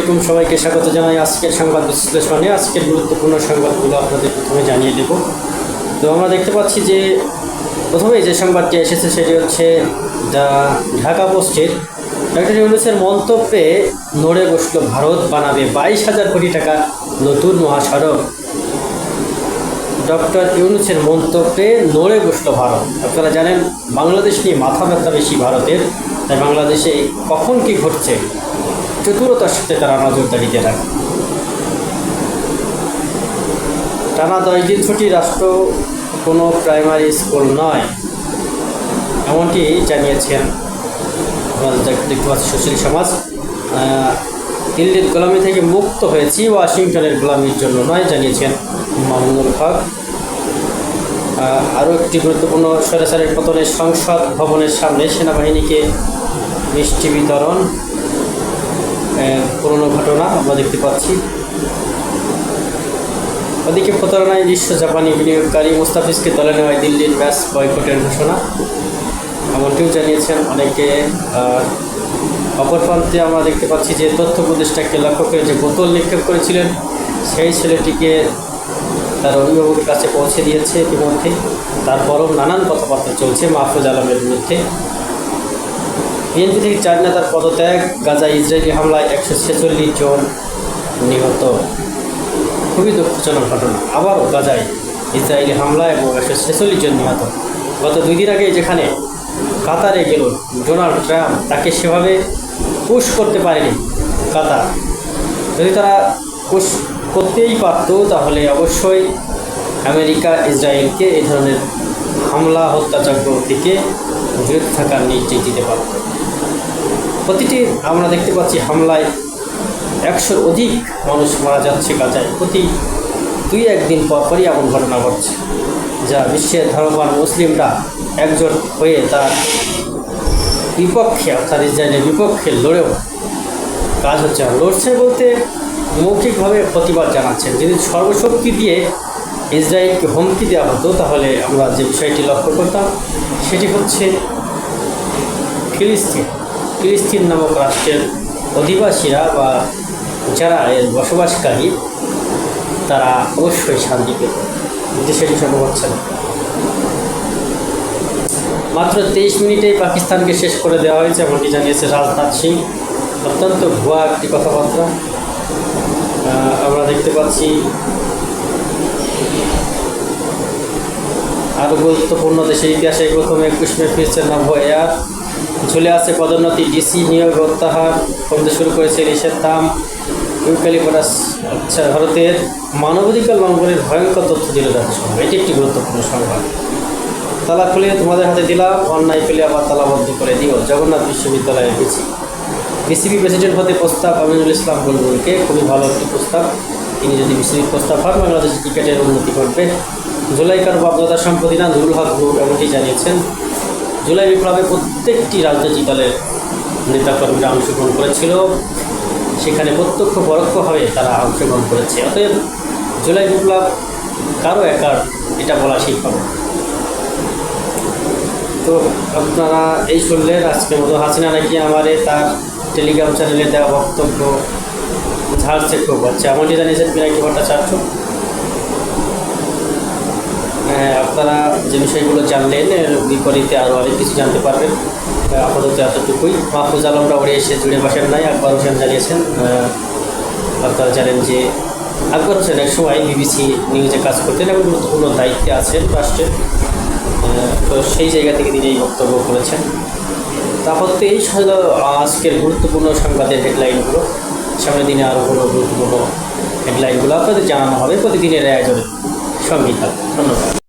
আসসালামাইকুম সবাইকে স্বাগত জানাই। আজকের সংবাদ বিশ্লেষণে আজকের গুরুত্বপূর্ণ সংবাদগুলো আপনাদের প্রথমে জানিয়ে দেব। তো আমরা দেখতে পাচ্ছি যে প্রথমেই যে সংবাদটি এসেছে সেটি হচ্ছে দ্য ঢাকা পোস্টের ডক্টর ইউনুসের মন্তব্যে নড়ে বসল ভারত, বানাবে বাইশ হাজার কোটি টাকা নতুন মহাসড়ক। ডক্টর ইউনুসের মন্তব্যে নড়ে বসল ভারত। আপনারা জানেন, বাংলাদেশ নিয়ে মাথা ব্যথা বেশি ভারতের। তাই বাংলাদেশে কখন কি ঘটছে? চতুরতার সাথে তারা নজরদারিতে রাখে টানা দশ দিন ছুটি রাষ্ট্র কোনো প্রাইমারি স্কুল নয়, এমনটি জানিয়েছেন সুশীল সমাজ। দিল্লির গোলামি থেকে মুক্ত হয়েছি, ওয়াশিংটনের গোলামির জন্য নয়, জানিয়েছেন মামুনুল হক। আরও একটি গুরুত্বপূর্ণ সরেসারের পতনে সংসদ ভবনের সামনে সেনাবাহিনীকে মিষ্টি বিতরণ। পুরনো ঘটনা আমরা দেখতে পাচ্ছি। ওদিকে প্রতারণায় বিশ্ব জাপানি বিনিয়োগকারী মুস্তাফিজকে দলে নেওয়ায় দিল্লির ম্যাচ বয়কটের ঘোষণা। এমনটিও জানিয়েছেন অনেকে। অপর প্রান্তে আমরা দেখতে পাচ্ছি যে তথ্য উপদেষ্টাকে লক্ষ্য করে যে বোতল নিক্ষেপ করেছিলেন, সেই ছেলেটিকে তার অভিভাবকের কাছে পৌঁছে দিয়েছে ইতিমধ্যে। তারপরও নানান কথাবার্তা চলছে মাহফুজ আলমের বিরুদ্ধে। বিএনপি থেকে চার নেতার পদত্যাগ গাজা ইসরায়েলি হামলায় একশো ছেচল্লিশ জন নিহত। খুবই দুঃখজনক ঘটনা। আবারও গাজায় ইসরায়েলি হামলা এবং একশো ছেচল্লিশ জন নিহত। গত দুই দিন আগে যেখানে কাতারে গেল, ডোনাল্ড ট্রাম্প তাকে সেভাবে পুশ করতে পারেনি কাতার। যদি তারা পুশ করতেই পারতো, তাহলে অবশ্যই আমেরিকা, ইসরায়েলকে এই ধরনের হামলা হত্যাচক্র থেকে বিরত থাকার নির্দেশ দিতে পারত। প্রতিটি আমরা দেখতে পাচ্ছি হামলায় একশোর অধিক মানুষ মারা যাচ্ছে গাজায়। প্রতি দুই একদিন পর পরই এমন ঘটনা ঘটছে, যা বিশ্বের ধর্মবান মুসলিমরা একজোট হয়ে তার বিপক্ষে, অর্থাৎ ইসরায়েলের বিপক্ষে লড়েও কাজ হচ্ছে না লড়ছে বলতে মৌখিকভাবে প্রতিবাদ জানাচ্ছেন। যদি সর্বশক্তি দিয়ে ইসরায়েলকে হুমকি দেওয়া হতো, তাহলে আমরা যে বিষয়টি লক্ষ্য করতাম, সেটি হচ্ছে ফিলিস্তিন। ফিলিস্তিন নামক রাষ্ট্রের অধিবাসীরা বা যারা এর বসবাসকারী, তারা অবশ্যই শান্তি পেত। কিন্তু সেটি সম্ভব হচ্ছে না। মাত্র তেইশ মিনিটেই পাকিস্তানকে শেষ করে দেওয়া হয়েছে, এমনটি জানিয়েছে রাজনাথ সিং। অত্যন্ত ভুয়া একটি কথাবার্তা। আমরা দেখতে পাচ্ছি আরও গুরুত্বপূর্ণ দেশের ইতিহাসে প্রথমে একুশ মে ফিরছে নভো এয়ার ঝুলে আছে পদোন্নতি ডিসি নিয়োগ প্রত্যাহার কমতে শুরু করেছে ইলিশের দাম ইউক্যালিপটাস আচ্ছা ভারতের মানবাধিকার লঙ্ঘনের ভয়ঙ্কর তথ্য দিল জাতিসংঘ এটি একটি গুরুত্বপূর্ণ সংবাদ। তালা খুলে তোমাদের হাতে দিলাম, অন্যায় পেলে আবার তালাবদ্ধ করে দিও। জগন্নাথ বিশ্ববিদ্যালয়ের বিসি বিসিবি প্রেসিডেন্ট হতে প্রস্তাব আমিনুল ইসলাম বুলবুলকে খুবই ভালো একটি প্রস্তাব। তিনি যদি বিসিবি প্রস্তাব হন বাংলাদেশ ক্রিকেটের উন্নতি ঘটবে। জুলাইকার বাপদাদা সম্পত্তি না, নুরুল হক গ্রুপ এমনটি জানিয়েছেন। জুলাই বিপ্লবে প্রত্যেকটি রাজনৈতিক দলের নেতাকর্মীরা অংশগ্রহণ করেছিল। সেখানে প্রত্যক্ষ পরোক্ষভাবে তারা অংশগ্রহণ করেছে। অতএব জুলাই বিপ্লব কারও একার এটা বলা ঠিক হবে তো আপনারা এই শুনলেন আজকের মতো হাসিনা নাকি আমারে তার টেলিগ্রাম চ্যানেলে দেওয়া বক্তব্য ঝাড়ছে খুব। হচ্ছে এমনটি জানিয়েছেন বিনায়কি ভট্টাচার্য হ্যাঁ আপনারা যে বিষয়গুলো জানলেন, এর বিপরীতে আরও অনেক কিছু জানতে পারবেন। আপাতত এতটুকুই। মাহফুজ আলমরা উড়ে এসে জুড়ে বসেন নাই, আকবর হোসেন জানিয়েছেন। আপনারা জানেন যে আকবর হোসেন এক সময় বিবিসি নিউজে কাজ করতেন এবং গুরুত্বপূর্ণ দায়িত্বে আছেন রাষ্ট্রের। তো সেই জায়গা থেকে তিনি এই বক্তব্য করেছেন। তারপর তো এই ছিল আজকের গুরুত্বপূর্ণ সংবাদের হেডলাইনগুলো, সামনের দিনে আরও কোনো গুরুত্বপূর্ণ হেডলাইনগুলো আপনাদের জানানো হবে। প্রতিদিনের আয়োজনে সঙ্গী থাকুন। ধন্যবাদ।